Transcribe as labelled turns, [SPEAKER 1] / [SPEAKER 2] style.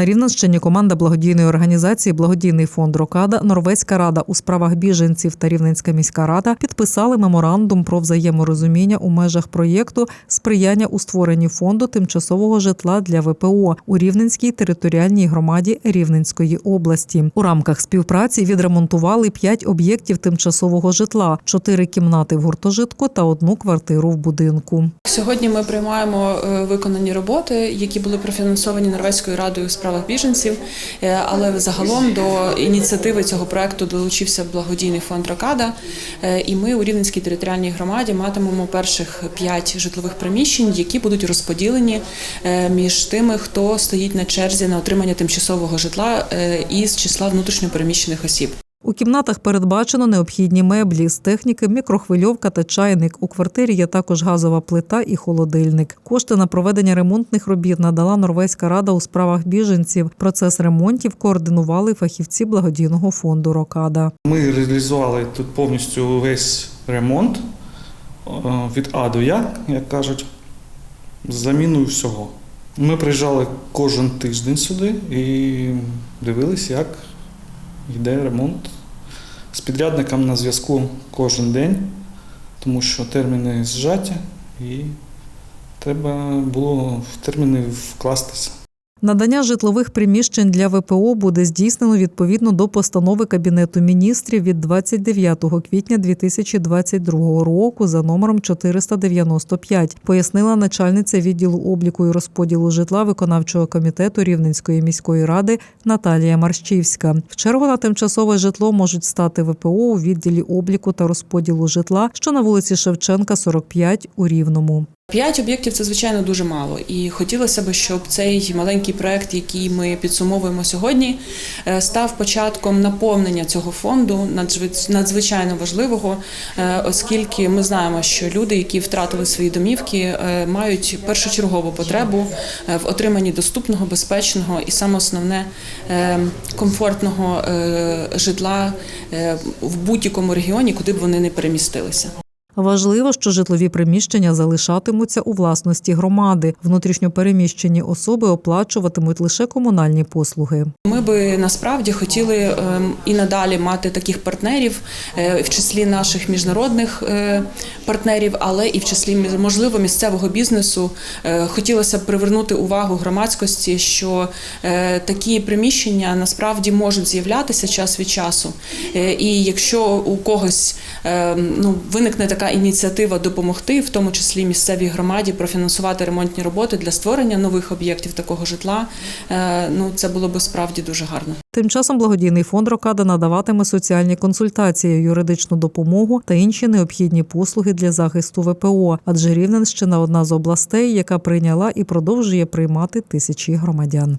[SPEAKER 1] На Рівненщині команда благодійної організації Благодійний фонд Рокада, Норвезька рада у справах біженців та Рівненська міська рада підписали меморандум про взаєморозуміння у межах проєкту сприяння у створенні фонду тимчасового житла для ВПО у Рівненській територіальній громаді Рівненської області. У рамках співпраці відремонтували п'ять об'єктів тимчасового житла, чотири кімнати в гуртожитку та одну квартиру в будинку.
[SPEAKER 2] Сьогодні ми приймаємо е, виконані роботи, які були профінансовані Норвезькою радою у справах біженців. Е, Але загалом до ініціативи цього проекту долучився благодійний фонд Рокада. Е, І ми у Рівненській територіальній громаді матимемо перших п'ять житлових приміщень, які будуть розподілені е, між тими, хто стоїть на черзі на отримання тимчасового житла із числа внутрішньопереміщених осіб.
[SPEAKER 1] У кімнатах передбачено необхідні меблі з техніки, мікрохвильовка та чайник. У квартирі є також газова плита і холодильник. Кошти на проведення ремонтних робіт надала Норвезька рада у справах біженців. Процес ремонтів координували фахівці благодійного фонду Рокада.
[SPEAKER 3] Ми реалізували тут повністю весь ремонт е, від А до Я, як кажуть, з заміною всього. Ми приїжджали кожен тиждень сюди і дивилися, як йде ремонт. З підрядником на зв'язку кожен день, тому що терміни зжаті і треба було в терміни вкластися.
[SPEAKER 1] Надання житлових приміщень для ВПО буде здійснено відповідно до постанови Кабінету міністрів від 29 квітня 2022 року за номером 495, пояснила начальниця відділу обліку і розподілу житла виконавчого комітету Рівненської міської ради Наталія Марщівська. В чергу на тимчасове житло можуть стати ВПО у відділі обліку та розподілу житла, що на вулиці Шевченка, 45 у Рівному.
[SPEAKER 2] П'ять об'єктів це звичайно дуже мало, і хотілося б, щоб цей маленький проект, який ми підсумовуємо сьогодні, е, став початком наповнення цього фонду надзвичайно важливого, е, оскільки ми знаємо, що люди, які втратили свої домівки, е, мають першочергову потребу в отриманні доступного, безпечного і саме основне комфортного житла в будь-якому регіоні, куди б вони не перемістилися.
[SPEAKER 1] Важливо, що житлові приміщення залишатимуться у власності громади. Внутрішньопереміщені особи оплачуватимуть лише комунальні послуги.
[SPEAKER 2] Ми би насправді хотіли ем, і надалі мати таких партнерів, е, в числі наших міжнародних е, партнерів, але і в числі можливо місцевого бізнесу. Е, Хотілося б привернути увагу громадськості, що такі приміщення насправді можуть з'являтися час від часу. І якщо у когось ну, виникне така ініціатива допомогти, в тому числі місцевій громаді, профінансувати ремонтні роботи для створення нових об'єктів такого житла, е, ну це було би справді дуже гарно.
[SPEAKER 1] Тим часом благодійний фонд Рокада надаватиме соціальні консультації, юридичну допомогу та інші необхідні послуги для захисту ВПО. Адже Рівненщина одна з областей, яка прийняла і продовжує приймати тисячі громадян.